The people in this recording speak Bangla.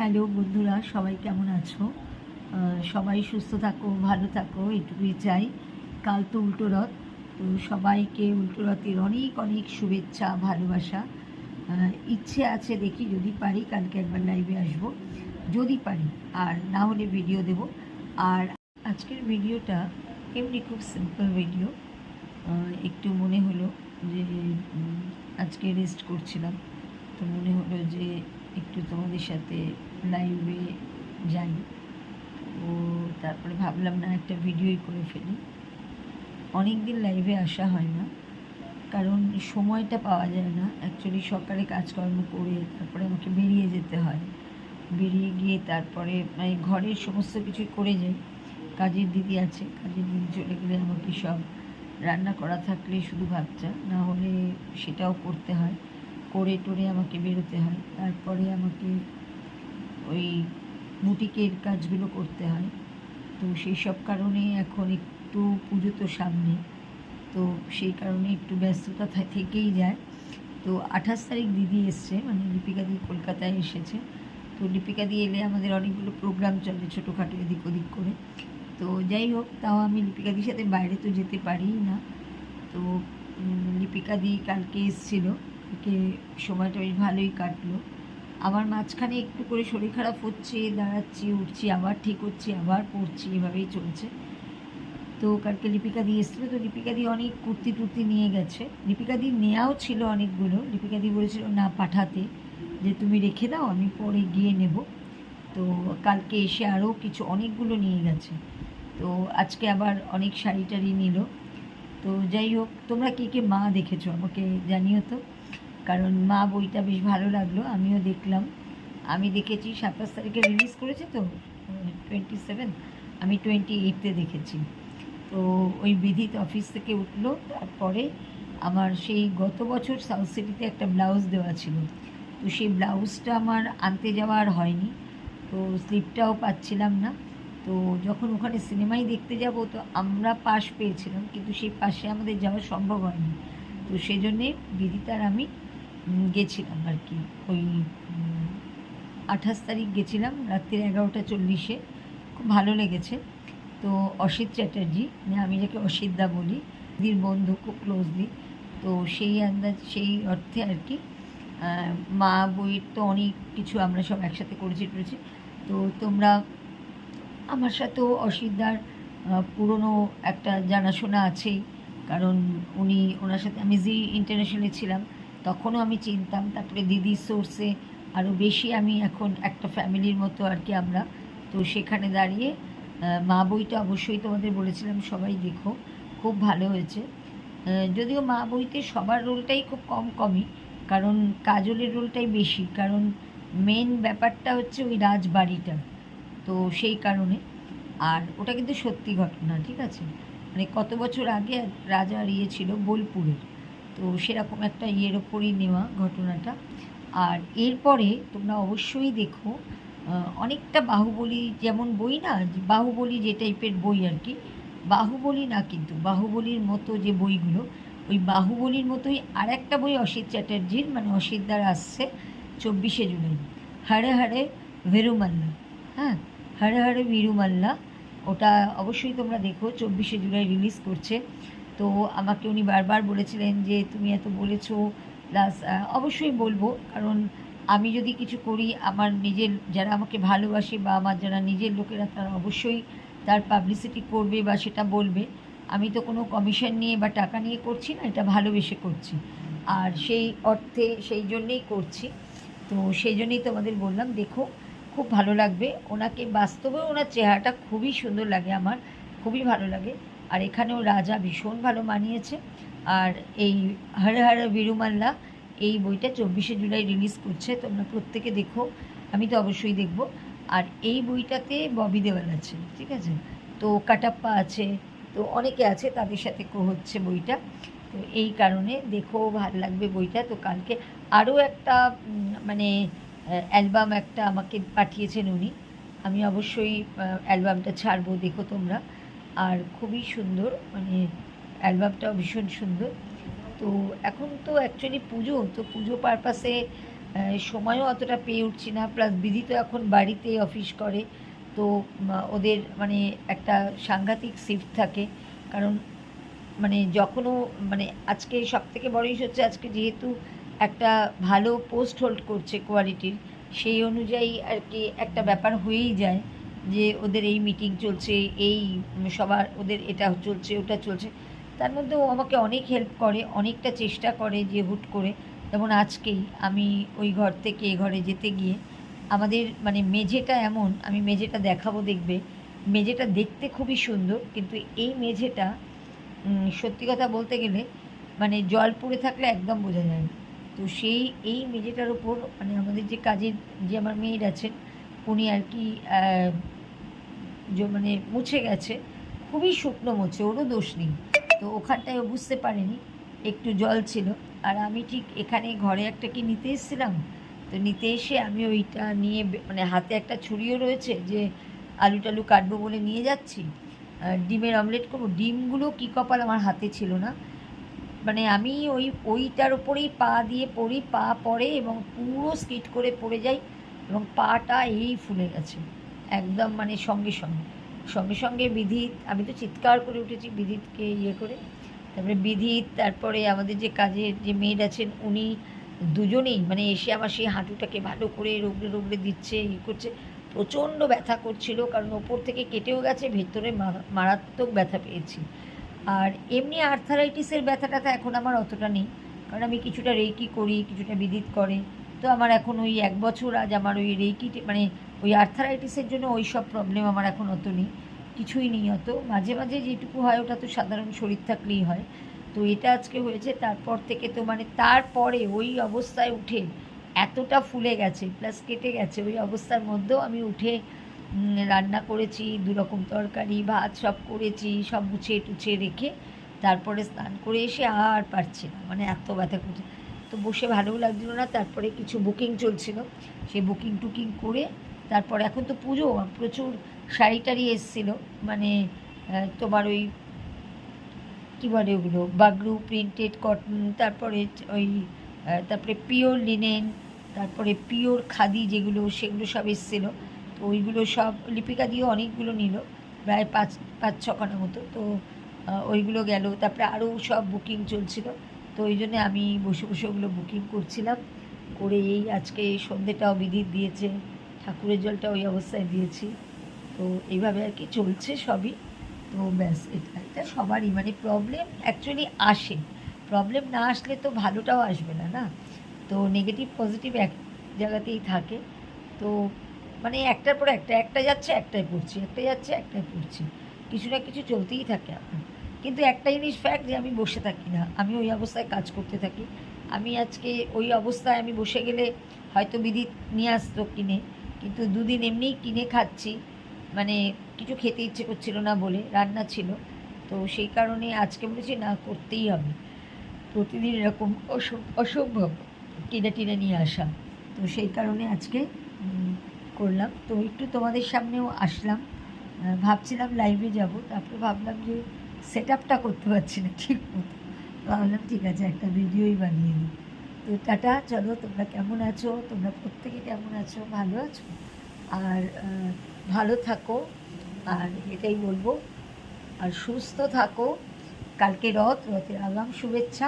হ্যালো বন্ধুরা, সবাই কেমন আছো? সবাই সুস্থ থাকো, ভালো থাকো, এটুকুই চাই। কাল তো উল্টো রথ, তো সবাইকে উল্টো রথের অনেক অনেক শুভেচ্ছা, ভালোবাসা। ইচ্ছে আছে দেখি যদি পারি কালকে একবার লাইভে আসব, যদি পারি, আর না হলে ভিডিও দেব। আর আজকের ভিডিওটা এমনি খুব সিম্পল ভিডিও একটু মনে হলো যে আজকে রেস্ট করছিলাম। তো মনে হলো যে একটু তোমাদের সাথে লাইভে যাই। ও তারপরে ভাবলাম না একটা ভিডিওই করে ফেলি। অনেক দিন লাইভে আসা হয় না, কারণ সময়টা পাওয়া যায় না। অ্যাকচুয়ালি সকালে কাজকর্ম করে তারপরে আমাকে বেরিয়ে যেতে হয়। বেরিয়ে গিয়ে তারপরে মানে ঘরের সমস্ত কিছু করে যাই। কাজের দিদি আছে, কাজের দিদি চলে গেলে আমাকে সব রান্না করা থাকলে শুধু ভাতটা, না হলে সেটাও করতে হয়। করে টোরে আমাকে বেরোতে হয়। তারপরে আমাকে ওই বুটিকের কাজগুলো করতে হয়। তো সেই সব কারণে এখন একটু পুজো তো সামনে, তো সেই কারণে একটু ব্যস্ততা থেকেই যায়। তো আঠাশ তারিখ দিদি এসছে মানে লিপিকা দি কলকাতায় এসেছে। তো লিপিকা দি এলে আমাদের অনেকগুলো প্রোগ্রাম চলে ছোটোখাটো এদিক ওদিক করে। তো যাই হোক, তাও আমি লিপিকাদির সাথে বাইরে তো যেতে পারিই না। তো লিপিকাদি কালকে এসেছিল। কালকে সময়টা বেশ ভালোই কাটলো। আবার মাঝখানে একটু করে শরীর খারাপ হচ্ছে, দাঁড়াচ্ছি, উঠছি, আবার ঠিক হচ্ছে, আবার পড়ছি, এভাবেই চলছে। তো কালকে লিপিকা দি এসেছিল, তো লিপিকা দি অনেক কুর্তি টুর্তি নিয়ে গেছে। লিপিকা দি নেওয়াও ছিল অনেকগুলো। লিপিকা দি বলেছিল, না, পাঠাতে। যে তুমি রেখে দাও, আমি পরে গিয়ে নেব। তো কালকে এসে আরও কিছু অনেকগুলো নিয়ে গেছে। তো আজকে আবার অনেক শাড়ি টাড়ি নিল। তো যাই হোক, তোমরা কে কে মা দেখেছ আমাকে জানিও তো। কারণ মা বইটা বেশ ভালো লাগল, আমিও দেখলাম। আমি দেখেছি সাতাশ তারিখে রিলিজ করেছে তো টোয়েন্টি সেভেন আমি টোয়েন্টি এইটতে দেখেছি। তো ওই বিধিত অফিস থেকে উঠল, তারপরে আমার সেই গত বছর সাউথ সিটিতে একটা ব্লাউজ দেওয়া ছিল। তো সেই ব্লাউজটা আমার আনতে যাওয়া আর হয়নি, তো স্লিপটাও পাচ্ছিলাম না। তো যখন ওখানে সিনেমাই দেখতে যাব, তো আমরা পাশ পেয়েছিলাম, কিন্তু সেই পাশে আমাদের যাওয়া সম্ভব হয়নি। তো সেই জন্যে বিদিতার আমি গেছিলাম আর কি। ওই আঠাশ তারিখ গেছিলাম, রাত্রির এগারোটা চল্লিশে। খুব ভালো লেগেছে। তো অসিত চ্যাটার্জি মানে আমি যাকে অসিতদা বলি, দিদির বন্ধু খুব ক্লোজলি তো সেই আন্দাজ, সেই অর্থে আর কি মা বইয়ের তো অনেক কিছু আমরা সব একসাথে করেছি টরেছি তো তোমরা, আমার সাথেও অসিতদার পুরনো একটা জানাশোনা আছেই, কারণ উনি, ওনার সাথে আমি জি ইন্টারন্যাশনালে ছিলাম। তখনও আমি চিনতাম, তারপরে দিদির সোর্সে আরও বেশি আমি এখন একটা ফ্যামিলির মতো আর কি আমরা। তো সেখানে দাঁড়িয়ে মা বইটা অবশ্যই তোমাদের বলেছিলাম, সবাই দেখো, খুব ভালো হয়েছে। যদিও মা বইতে সবার রোলটাই খুব কম কমই, কারণ কাজলের রোলটাই বেশি, কারণ মেন ব্যাপারটা হচ্ছে ওই রাজবাড়িটা, তো সেই কারণে। আর ওটা কিন্তু সত্যি ঘটনা, ঠিক আছে? মানে কত বছর আগে রাজা ইয়ে ছিল বোলপুরের। তো সেরকম একটা ইয়ের ওপরই নেওয়া ঘটনাটা। আর এরপরে তোমরা অবশ্যই দেখো অনেকটা বাহুবলী যেমন বই না, বাহুবলী যে টাইপের বই আর কি, বাহুবলী না কিন্তু, বাহুবলীর মতো যে বইগুলো, ওই বাহুবলীর মতোই আর একটা বই অসিত চ্যাটার্জির মানে অসিতদার আসছে চব্বিশে জুলাই। হারে হারে ভেরুমাল্লা হ্যাঁ? হারে হারে ভিরুমাল্লা, ওটা অবশ্যই তোমরা দেখো, চব্বিশে জুলাই রিলিজ করছে। তো আমাকে উনি বারবার বলেছিলেন যে, তুমি এত বলেছ প্লাস অবশ্যই বলব। কারণ আমি যদি কিছু করি, আমার নিজের, যারা আমাকে ভালোবাসে বা আমার যারা নিজের লোকেরা, তারা অবশ্যই তার পাবলিসিটি করবে বা সেটা বলবে। আমি তো কোনো কমিশন নিয়ে বা টাকা নিয়ে করছি না, এটা ভালোবেসে করছি। আর সেই অর্থে, সেই জন্যেই করছি। তো সেই জন্যই তোমাদের বললাম, দেখো, খুব ভালো লাগবে। ওনাকে বাস্তবে ওনার চেহারাটা খুবই সুন্দর লাগে আমার, খুবই ভালো লাগে। আর এখানেও রাজা ভীষণ ভালো মানিয়েছে। আর এই হরে হরে বিরুমাল্লা এই বইটা চব্বিশে জুলাই রিলিজ করছে, তোমরা প্রত্যেকে দেখো, আমি তো অবশ্যই দেখব। আর এই বইটাতে ববি দেওয়াল আছে, ঠিক আছে? তো কাটাপ্পা আছে, তো অনেকে আছে তাদের সাথে কো হচ্ছে বইটা। তো এই কারণে দেখো, ভালো লাগবে বইটা। তো কালকে আরও একটা মানে অ্যালবাম একটা আমাকে পাঠিয়েছেন উনি। আমি অবশ্যই অ্যালবামটা ছাড়বো, দেখো তোমরা। আর খুবই সুন্দর মানে অ্যালবামটাও ভীষণ সুন্দর। তো এখন তো অ্যাকচুয়ালি পুজো, তো পুজো পারপাসে সময়ও অতটা পেয়ে উঠছি না। প্লাস বিধি তো এখন বাড়িতে অফিস করে, তো ওদের মানে একটা সাংঘাতিক শিফট থাকে। কারণ মানে যখনও মানে আজকে সব থেকে বড় ইস্যু হচ্ছে আজকে যেহেতু একটা ভালো পোস্ট হোল্ড করছে কোয়ালিটির সেই অনুযায়ী আর কি একটা ব্যাপার হয়েই যায়। যে ওদের এই মিটিং চলছে, এই সবার ওদের এটা চলছে, ওটা চলছে। তার মধ্যেও আমাকে অনেক হেল্প করে, অনেকটা চেষ্টা করে যে হুট করে। যেমন আজকেই আমি ওই ঘর থেকে এ ঘরে যেতে গিয়ে আমাদের মানে মেঝেটা এমন, আমি মেঝেটা দেখাবো দেখবে। মেঝেটা দেখতে খুবই সুন্দর, কিন্তু এই মেঝেটা সত্যি কথা বলতে গেলে মানে জল পড়ে থাকলে একদম বোঝা যায় না। তো সেই, এই মেঝেটার উপর মানে আমাদের যে কাজের, যে আমার মেয়ের আছেন, উনি আর কি মানে মুছে গেছে। খুবই শুকনো মুছে, ওরও দোষ নেই। তো ওখানটায় বুঝতে পারেনি, একটু জল ছিল। আর আমি ঠিক এখানে ঘরে একটা কি নিতে এসেছিলাম? তো নিতে এসে আমি ওইটা নিয়ে মানে হাতে একটা ছুরিও রয়েছে যে আলু টালু কাটবো বলে নিয়ে যাচ্ছি। আর ডিমের অমলেট করব। ডিমগুলো কী কপাল আমার হাতে ছিল না। মানে আমি ওই, ওইটার উপরেই পা দিয়ে পড়ি, পা পড়ে এবং পুরো স্কিট করে পড়ে যাই এবং পাটা এই ফুলে গেছে। একদম মানে সঙ্গে সঙ্গে। সঙ্গে সঙ্গে বিধিত, আমি তো চিৎকার করে উঠেছি বিধিতকে ইয়ে করে। তারপরে বিধিত, তারপরে আমাদের যে কাজের যে মেয়েড আছেন, উনি দুজনেই মানে এসে আমার সেই হাঁটুটাকে ভালো করে রোগড়ে রোগড়ে দিচ্ছে ইয়ে করছে। প্রচণ্ড ব্যথা করছিল, কারণ ওপর থেকে কেটেও গেছে, ভেতরে মারাত্মক ব্যথা পেয়েছি। আর এমনি আর্থারাইটিসের ব্যথাটা তো এখন আমার অতটা নেই, কারণ আমি কিছুটা রেকি করি, কিছুটা বিদিত করে। তো আমার এখন ওই এক বছর আজ আমার ওই রেকি মানে ওই আর্থারাইটিসের জন্য ওই সব প্রবলেম আমার এখন অত নেই, কিছুই নেই অত। মাঝে মাঝে যেটুকু হয়, ওটা তো সাধারণ শরীর থাকলেই হয়। তো এটা আজকে হয়েছে, তারপর থেকে তো মানে তারপরে ওই অবস্থায় উঠে এতটা ফুলে গেছে প্লাস কেটে গেছে, ওই অবস্থার মধ্যেও আমি উঠে রান্না করেছি দু রকম তরকারি, ভাত সব করেছি, সব গুছিয়ে টুছিয়ে রেখে তারপরে স্নান করে এসে আর পারছি না মানে এত ব্যথা করছে। তো বসে ভালোও লাগছিল না, তারপরে কিছু বুকিং চলছিল, সেই বুকিং টুকিং করে তারপর এখন তো পুজো, প্রচুর শাড়ি টাড়ি এসেছিল মানে তোমার ওই, কী বলে ওগুলো, বাগরু প্রিন্টেড কটন তারপরে ওই তারপরে পিওর লিনেন তারপরে পিওর খাদি যেগুলো, সেগুলো সব এসেছিল। তো ওইগুলো সব লিপিকা দিয়ে অনেকগুলো নিল, প্রায় পাঁচ পাঁচ ছখানা মতো। তো ওইগুলো গেল, তারপরে আরও সব বুকিং চলছিল। তো ওই জন্যে আমি বসে বসে ওগুলো বুকিং করছিলাম। করে এই আজকে সন্ধেটাও বিদিত দিয়েছে। ঠাকুরের জলটা ওই অবস্থায় দিয়েছি। তো এইভাবে আর কি চলছে সবই। তো ব্যাস, এটা এটা সবারই মানে প্রবলেম অ্যাকচুয়ালি আসে। প্রবলেম না আসলে তো ভালোটাও আসবে না না? তো নেগেটিভ পজিটিভ এক জায়গাতেই থাকে। তো মানে একটার পর একটা একটা যাচ্ছে, একটাই পড়ছি, একটা যাচ্ছে, একটাই পড়ছি। কিছু না কিছু চলতেই থাকে আমার। কিন্তু একটা জিনিস ফ্যাক্ট যে আমি বসে থাকি না, আমি ওই অবস্থায় কাজ করতে থাকি। আমি আজকে ওই অবস্থায় আমি বসে গেলে হয়তো বিধি নিয়ে আসতো কিনে। কিন্তু দুদিন এমনিই কিনে খাচ্ছি। মানে কিছু খেতে ইচ্ছে করছিল না বলে, রান্না ছিল। তো সেই কারণে আজকে বলেছি, না, করতেই হবে। প্রতিদিন এরকম অসম- অসম্ভব কিনে টিনে নিয়ে আসা। তো সেই কারণে আজকে করলাম। তো একটু তোমাদের সামনেও আসলাম। ভাবছিলাম লাইভে যাব। তারপরে ভাবলাম যে সেট আপটা করতে পারছি না ঠিক মতো। ভাবলাম, ঠিক আছে, একটা ভিডিওই বানিয়ে নিই। তো টাটা, চলো তোমরা কেমন আছো? তোমরা প্রত্যেকে কেমন আছো? ভালো আছো? আর ভালো থাকো। আর এটাই বলব। আর সুস্থ থাকো। কালকে রথ, রথের আগাম শুভেচ্ছা।